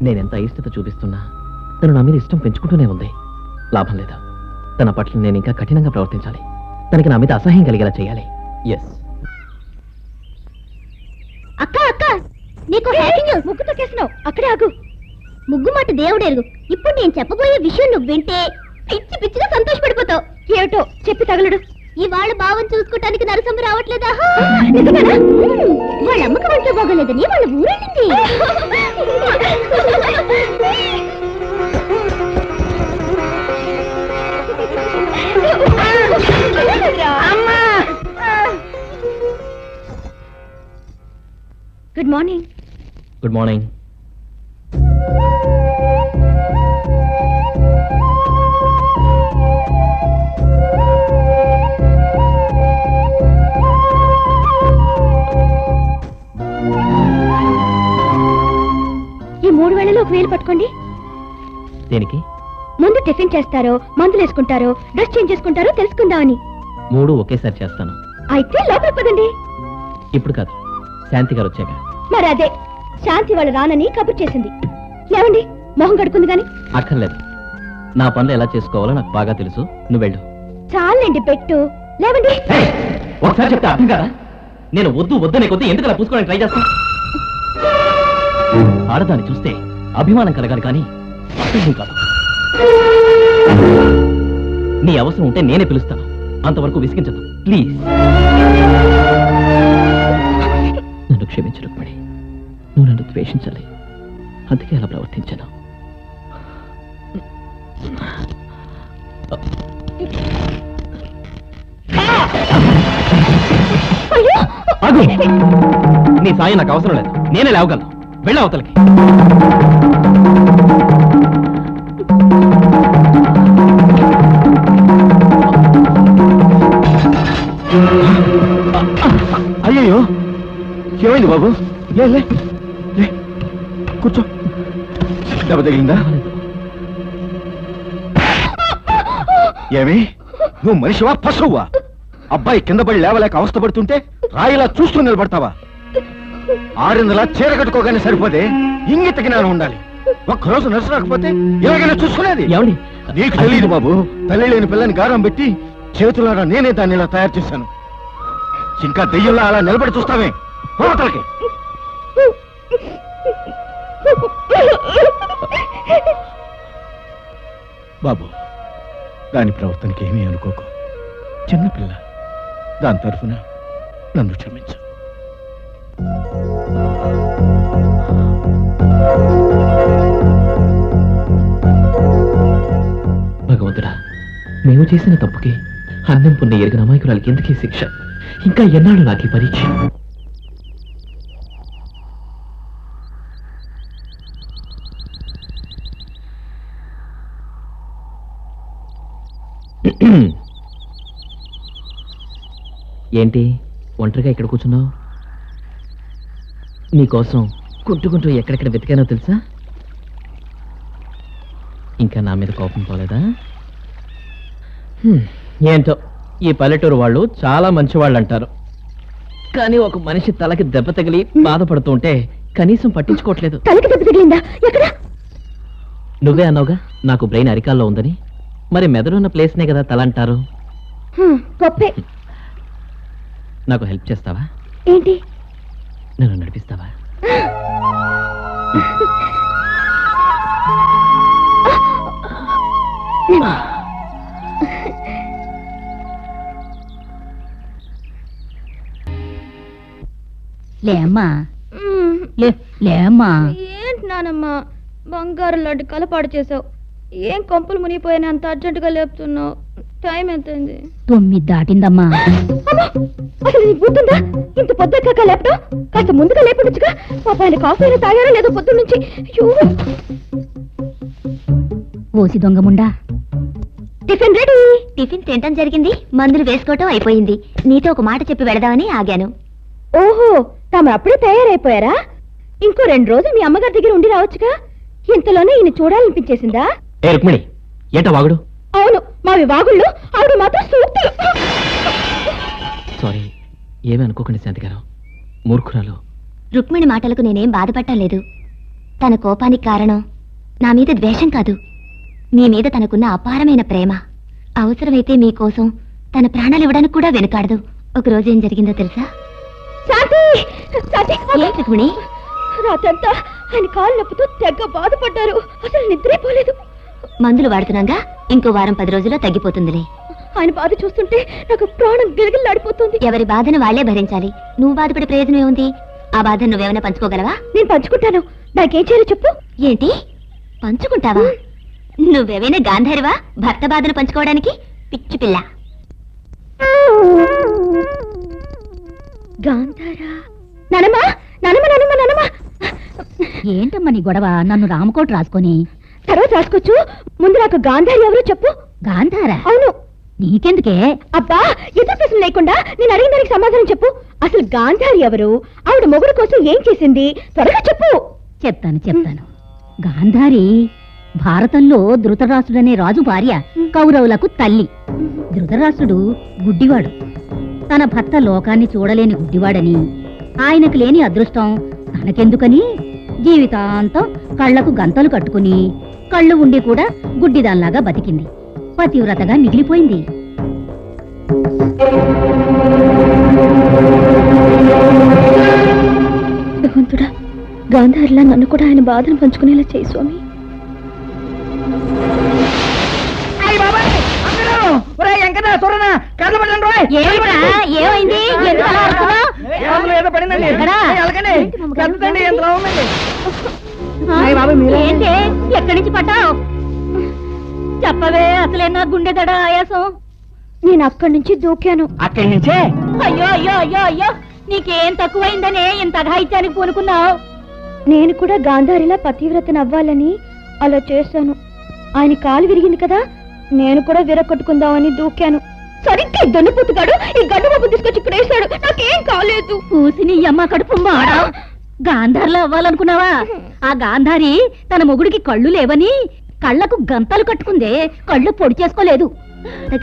నేనెంత అయిష్టత చూపిస్తున్నా? తను నా మీద ఇష్టం పెంచుకుంటూనే ఉంది. లాభం లేదు? తన పట్ల నేను ఇంకా కఠినంగా ప్రవర్తించాలి. తనకి నా మీద అసహ్యం కలిగేలా చేయాలి. ఎస్ అక్క అక్క! నీకు హ్యాపీ న్యూస్ ముగ్గు తొక్కేసినావు అక్కడే ఆగు. ముగ్గు మాట దేవుడెరుగు ఇప్పుడు నేను చెప్పబోయే విషయం నువ్వు వింటే పిచ్చి పిచ్చిగా సంతోషపడిపోతావు. ఏమిటో చెప్పి తగలడు. ఇవాళ బావని చూసుకోటానికి నరసమ్మ రావట్లేదా? వాళ్ళ అమ్మకి వంట బాగోలేదని వాళ్ళ ఊరెళ్ళింది. Good morning. Good morning. వేళలో ఒక వేలు పట్టుకోండి. దేనికి? ముందు టిఫిన్ చేస్తారో మందులు వేసుకుంటారో డ్రెస్ చేంజ్ చేసుకుంటారో తెలుసుకుందామని. మూడు ఒకేసారి చేస్తాను. అయితే లోపలికి పదండి. ఇప్పుడు కాదు శాంతి గారు వచ్చాక. మరి అదే శాంతి వాళ్ళు రానని కబుర్ చేసింది. లేవండి మొహం కడుకుంది గాని అక్కర్లేదు. నా పనులు ఎలా చేసుకోవాలో నాకు బాగా తెలుసు. నువ్వు వెళ్ళు. చాలండి పెట్టు. లేవండి. ఒకసారి చెప్తే అర్థం కదా? నేను వద్దు వద్దనే కొద్దీ ఎందుకు అలా పూసుకోవడానికి ట్రై చేస్తా? ఆడదాన్ని చూస్తే అభిమానం కలగాలి కానీ అసహ్యం కాదు. నీ అవసరం ఉంటే నేనే పిలుస్తాను. అంతవరకు విసిగించదు ప్లీజ్ నన్ను క్షమించు రుక్మిణి నువ్వు నన్ను ద్వేషించాలి. అందుకే అలా ప్రవర్తించాను. నీ సాయం నాకు అవసరం లేదు. నేనే లేవగలను. వెళ్ళవతలకి బాబు. లే లే లే కూర్చో. దెబ్బ తగిలిందా? ఏమి? నువ్వు మనిషివా పశువువా? అబ్బాయి కింద పడి లేవలేక అవస్థ పడుతుంటే రాయిలా చూస్తూ నిలబడతావా? ఆరిందలా చీర కట్టుకోగానే సరిపోతే ఇంగిత జ్ఞానం ఉండాలి. ఒక్కరోజు నర్సు రాకపోతే ఇలాగైనా చూసుకునేది. ఏమండి? నీకు తెలియదు బాబు తల్లి లేని పిల్లని గారం పెట్టి చేతులారా నేనే దాన్ని ఇలా తయారు చేశాను. ఇంకా దెయ్యంలా అలా నిలబడి చూస్తావే. పోతలకి బాబు దాని ప్రవర్తనకి ఏమీ అనుకోకు. చిన్నపిల్ల దాని తరఫున నన్ను క్షమించు. భగవంతుడా మేము చేసిన తప్పుకి అన్నం పుణ్య ఎరిగిన అమాయకురాలకి ఎందుకీ శిక్ష. ఇంకా ఎన్నాడు నాకు ఈ పరీక్ష? ఏంటి? ఒంటరిగా ఇక్కడ కూర్చున్నావు? నీకోసం కుంటుకుంటూ ఎక్కడెక్కడ వెతికానో తెలుసా? ఇంకా నా మీద కోపం పోలేదా? ఏంటో ఈ పల్లెటూరు వాళ్ళు చాలా మంచి వాళ్ళు అంటారు. కానీ ఒక మనిషి తలకి దెబ్బ తగిలి బాధపడుతూ ఉంటే కనీసం పట్టించుకోవట్లేదు. తలకి దెబ్బ తగిలిందా? ఎక్కడ? నువ్వే అన్నావుగా నాకు బ్రెయిన్ అరికాల్లో ఉందని. మరి మెదడున్న ప్లేస్నే కదా తల అంటారు. గొప్పే నాకు హెల్ప్ చేస్తావా? ఏంటి? నన్ను నడిపిస్తావా? లేమ్మా లేమ్మా ఏంటి నానమ్మా? బంగారు లాంటి కలపాడు చేసావు. ఏం కొంపలు మునిగిపోయాను అంత అర్జెంటుగా లేపుతున్నావు? టైం ఎంతైంది? తొమ్మిది దాటిందమ్మా. అసలు నీకు బుద్ధుందా ఇంత పొద్దుకాక లేపడం కాస్త ముందుగా లేపడచ్చుగా పాప ఆయన కాఫీ అయినా తాగారో లేదో పొద్దు నుంచి? అయ్యో. ఓసి దొంగముండా టిఫిన్ రెడీ. టిఫిన్ తినటం జరిగింది. మందులు వేసుకోవటం అయిపోయింది. నీతో ఒక మాట చెప్పి వెళదామని ఆగాను. ఓహో తాము అప్పుడే తయారైపోయారా? ఇంకో రెండు రోజులు మీ అమ్మగారి దగ్గర ఉండి రావచ్చుగా? ఇంతలోనే ఈయన చూడాలనిపించేసిందా? ఏ రుక్మిణి ఏంట వాగుడు? అవును మావి వాగుళ్ళు ఆవిడ మాత్రం సూక్తులు సారీ ఏమీ అనుకోకండి శాంతి గారు. మూర్ఖురాలు. రుక్మిణి మాటలకు నేనేం బాధపడటం లేదు తన కోపానికి కారణం నా మీద ద్వేషం కాదు. మీ మీద తనకున్న అపారమైన ప్రేమ. అవసరమైతే మీకోసం తన ప్రాణాలు ఇవ్వడానికి కూడా వెనుకాడదు. ఒక రోజు ఏం జరిగిందో తెలుసా? ఏంటి రుక్మిణి? రాత్రంతా ఆయన కాలు నొప్పుతో తెగ బాధపడ్డారు. అసలు నిద్రే పోలేదు మందులు వాడుతున్నాగా? ఇంకో వారం పది రోజుల్లో తగ్గిపోతుందిలే. ఆయన బాధ చూస్తుంటే నాకు ప్రాణం గిలగిల్లాడిపోతుంది. ఎవరి బాధను వాళ్ళే భరించాలి. నువ్వు బాధపడే ప్రయోజనం ఏముంది? ఆ బాధను నువ్వేమైనా పంచుకోగలవా? నేను పంచుకుంటాను. నాకేం చేయాలో చెప్పు. ఏంటి? పంచుకుంటావా? నువ్వేమైనా గాంధారివా? భర్త బాధను పంచుకోవడానికి? పిచ్చి పిల్ల. గాంధారా? నానమ్మ నానమ్మ. ఏంటమ్మా నీ గొడవ? నన్ను రామకోట రాసుకొని తర్వాత రాసుకోవచ్చు. ముందు నాకు గాంధారి ఎవరో చెప్పు. గాంధారా? అవును. నీకెందుకే? అబ్బా ఇతర ప్రశ్న లేకుండా నేను అడిగిన దానికి సమాధానం చెప్పు. అసలు గాంధారి ఎవరు? ఆవిడ మొగుడు కోసం ఏం చేసింది? త్వరగా చెప్పు. చెప్తాను చెప్తాను. గాంధారి భారతంలో ధృతరాష్ట్రుడనే రాజు భార్య కౌరవులకు తల్లి. ధృతరాష్ట్రుడు గుడ్డివాడు. తన భర్త లోకాన్ని చూడలేని గుడ్డివాడని ఆయనకు లేని అదృష్టం తనకెందుకని జీవితాంతం కళ్ళకు గంతలు కట్టుకుని కళ్ళు ఉండి కూడా గుడ్డిదాన్లాగా బతికింది. పతివ్రతగా మిగిలిపోయింది. భగవంతుడా గాంధారిలా నన్ను కూడా ఆయన బాధను పంచుకునేలా చేయి స్వామి? ఏమైంది? ఎందుకు అలా? ఏంటి? ఎక్కడి నుంచి పడ్డావు? చెప్పవే అసలే నా గుండె దడ ఆయాసం. నేను అక్కడి నుంచి దూకాను. అక్కడి నుంచే? అయ్యో అయ్యో అయ్యో అయ్యో. నీకేం తక్కువైందనే ఇంత అఘాయిత్యానికి పూనుకున్నావు? నేను కూడా గాంధారిలా పతివ్రతను అవ్వాలని అలా చేశాను. ఆయన కాలు విరిగింది కదా నేను కూడా విరగొట్టుకుందామని దూకాను. సరిగ్గా దొన్నుపుతుగాడు ఈ గడ్డు బాబు తీసుకొచ్చి ఇక్కడ వేశాడు నాకేం కాలేదు. పూసి నీ అమ్మ కడుపు మాడ? గాంధారిలో అవ్వాలనుకున్నావా? ఆ గాంధారి తన మొగుడికి కళ్ళు లేవని కళ్ళకు గంతలు కట్టుకుందే కళ్ళు పొడి చేసుకోలేదు.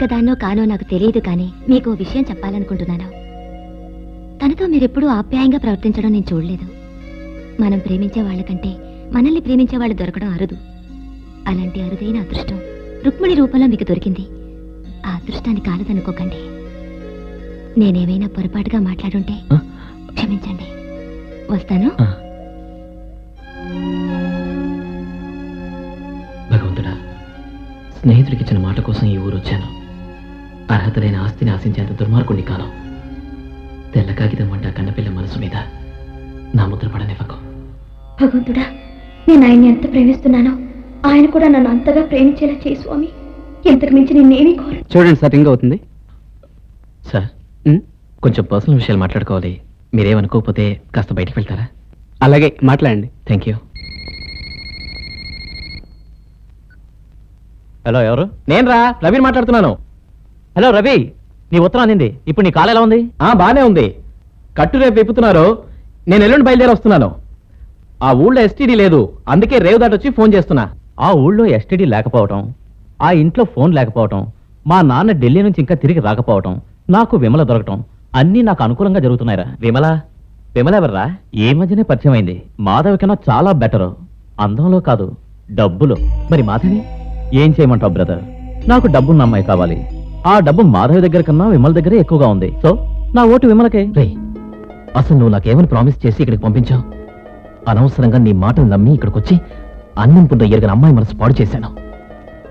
దాన్నో కానో నాకు తెలియదు కానీ మీకు విషయం చెప్పాలనుకుంటున్నాను. తనతో మీరెప్పుడూ ఆప్యాయంగా ప్రవర్తించడం నేను చూడలేదు. మనం ప్రేమించే వాళ్ళకంటే మనల్ని ప్రేమించే వాళ్ళు దొరకడం అరుదు. అలాంటి అరుదైన అదృష్టం రుక్మిణి రూపంలో మీకు దొరికింది. ఆ అదృష్టాన్ని కాలదనుకోకండి. నేనేమైనా పొరపాటుగా మాట్లాడుంటే? క్షమించండి. వస్తాను. భగవంతుడా స్నేహితుడికి ఇచ్చిన మాట కోసం ఈ ఊరు వచ్చాను. అర్హత లేని ఆస్తిని ఆశించేంత దుర్మార్గుణ్ణి కాను తెల్ల కాగితం వంట కన్నపిల్ల మనసు మీద నా ముద్ర పడనివ్వకు. భగవంతుడా నేను ఆయన్ని ఎంత ప్రేమిస్తున్నానో ఆయన కూడా నన్ను అంతగా ప్రేమించేలా చేయి స్వామి. ఇంతకు మించి నేనేమీ కోరను. చూడండి సార్ రింగ్ అవుతుంది. సార్ ఉమ్, కొంచెం పర్సనల్ విషయాలు మాట్లాడుకోవాలి. మీరేమనుకోకపోతే కాస్త బయటికి వెళ్తారా? అలాగే మాట్లాడండి. థ్యాంక్ యూ హలో ఎవరు? నేను రా రవిని మాట్లాడుతున్నాను. హలో రవి నీ ఉత్తరం అందింది. ఇప్పుడు నీ కాల్ ఎలా ఉంది? ఆ బానే ఉంది. కట్టు రేపు విప్పుతున్నారు నేను ఎల్లుండి బయలుదేరి వస్తున్నాను. ఆ ఊళ్ళో ఎస్టీడీ లేదు అందుకే రేవు దాటి వచ్చి ఫోన్ చేస్తున్నా. ఆ ఊళ్ళో ఎస్టీడీ లేకపోవటం ఆ ఇంట్లో ఫోన్ లేకపోవటం మా నాన్న ఢిల్లీ నుంచి ఇంకా తిరిగి రాకపోవటం నాకు విమల దొరకటం అన్నీ నాకు అనుకూలంగా జరుగుతున్నాయిరా. విమల విమల ఎవర్రా? ఈ మధ్యనే పరిచయం అయింది. మాధవి కన్నా చాలా బెటర్ అందంలో కాదు డబ్బులో. మరి మాధవి? ఏం చేయమంటావు బ్రదర్ నాకు డబ్బున్న అమ్మాయి కావాలి. ఆ డబ్బు మాధవి దగ్గర కన్నా విమల దగ్గరే ఎక్కువగా ఉంది. సో నా ఓటు విమలకే. రే అసలు నువ్వు నాకేమని ప్రామిస్ చేసి ఇక్కడికి పంపించావు? అనవసరంగా నీ మాటలు నమ్మి ఇక్కడికి వచ్చి అన్నం పుండ ఎరగని అమ్మాయి మనసు పాడు చేశాను.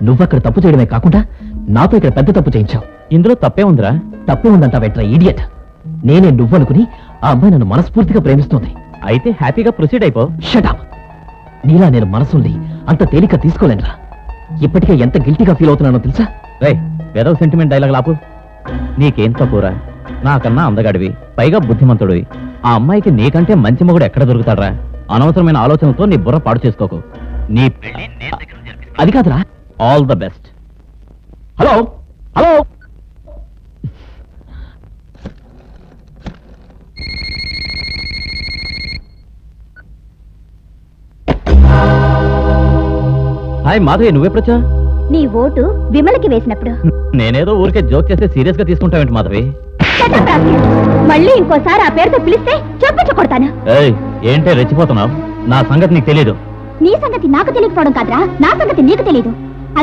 నువ్వక్కడ తప్పు చేయడమే కాకుండా నాతో ఇక్కడ పెద్ద తప్పు చేయించావు. ఇందులో తప్పే ఉందిరా. తప్పే ఉందంటా వెంటనే ఈడియట్ నేనే నువ్వనుకుని ఆ అమ్మాయి నన్ను మనస్ఫూర్తిగా ప్రేమిస్తోంది. అయితే హ్యాపీగా ప్రొసీడ్ అయిపో. షటప్ నీలా నేను మనసుంది అంత తేలిక తీసుకోలేనురా. ఇప్పటికే ఎంత గిల్టీగా ఫీల్ అవుతున్నానో తెలుసా? రే ఏదో సెంటిమెంట్ డైలాగ్ లాపు నీకేం తక్కువరా నాకన్నా అందగాడివి పైగా బుద్ధిమంతుడివి. ఆ అమ్మాయికి నీకంటే మంచి మొగుడు ఎక్కడ దొరుకుతాడ్రా? అనవసరమైన ఆలోచనలతో నీ బుర్ర పాడు చేసుకోకు. నీ పెళ్ళి. అది కాదురా. All the best hello hello hi Madhavi నువ్వెప్పుడొచ్చా నీ ఓటు విమలకి వేసినప్పుడు. నేనేదో ఊరికే జోక్ చేస్తే సీరియస్గా తీసుకుంటావేంటి మాధవి? మళ్ళీ ఇంకోసారి ఆ పేరుతో పిలిస్తే చెప్పుచ్చు కొడతాను. ఏయ్ ఏంటే రెచ్చిపోతున్నావు? నా సంగతి నీకు తెలియదు నీ సంగతి నాకు తెలియకపోవడం కాదురా. నా సంగతి నీకు తెలియదు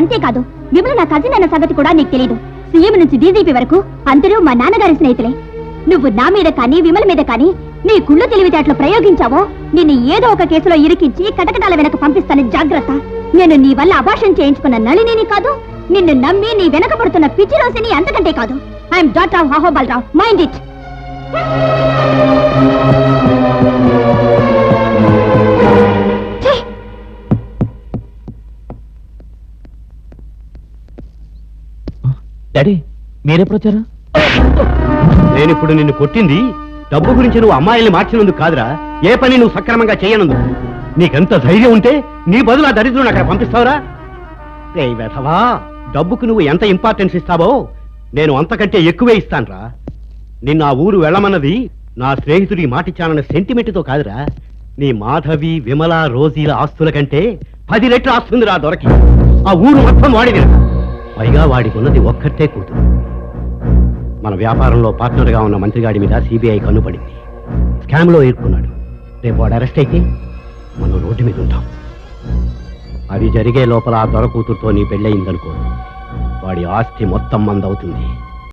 అంతేకాదు విమల నా కజిన్ అన్న సంగతి కూడా నీకు తెలియదు సీఎం నుంచి డీజీపీ వరకు అందరూ మా నాన్నగారి స్నేహితులే. నువ్వు నా మీద కానీ విమల మీద కానీ నీ కుళ్ళు తెలివితేటలు ప్రయోగించావో నిన్ను ఏదో ఒక కేసులో ఇరికించి కటకటాల వెనక పంపిస్తాను. జాగ్రత్త. నేను నీ వల్ల అభాషణ చేయించుకున్న నళినిని కాదు నిన్ను నమ్మి నీ వెనక పడుతున్న పిచ్చి రోసిని అంతకంటే కాదు. I'm doctor of Rao mind it daddy మీరెప్పుడు వచ్చారు? నేను ఇప్పుడు నిన్ను కొట్టింది డబ్బు గురించి నువ్వు అమ్మాయిల్ని మార్చినందుకు కాదురా. ఏ పని నువ్వు సక్రమంగా చేయనందుకు? నీకెంత ధైర్యం ఉంటే నీ బదులు ఆ దరిద్రుని అక్కడ పంపిస్తావురా? రే వెధవా డబ్బుకు నువ్వు ఎంత ఇంపార్టెన్స్ ఇస్తావో నేను అంతకంటే ఎక్కువే ఇస్తానురా. నిన్న ఆ ఊరు వెళ్ళమన్నది నా స్నేహితుడికి మాటిచ్చానన్న సెంటిమెంట్తో కాదురా. నీ మాధవి విమల రోజీల ఆస్తుల కంటే పది రెట్లు ఆస్తుంది రా దొరకి. ఆ ఊరు మొత్తం వాడిది పైగా వాడికి ఉన్నది ఒక్కటే కూతురు. మన వ్యాపారంలో పార్ట్నర్గా ఉన్న మంత్రిగాడి మీద సిబిఐ కన్నుపడింది. స్కామ్లో ఇరుక్కున్నాడు. రేపు వాడు అరెస్ట్ అయితే మనం రోడ్డు మీద ఉంటాం. అది జరిగే లోపల ఆ దొర కూతురుతో నీ పెళ్ళయిందనుకో. వాడి ఆస్తి మొత్తం మందవుతుంది.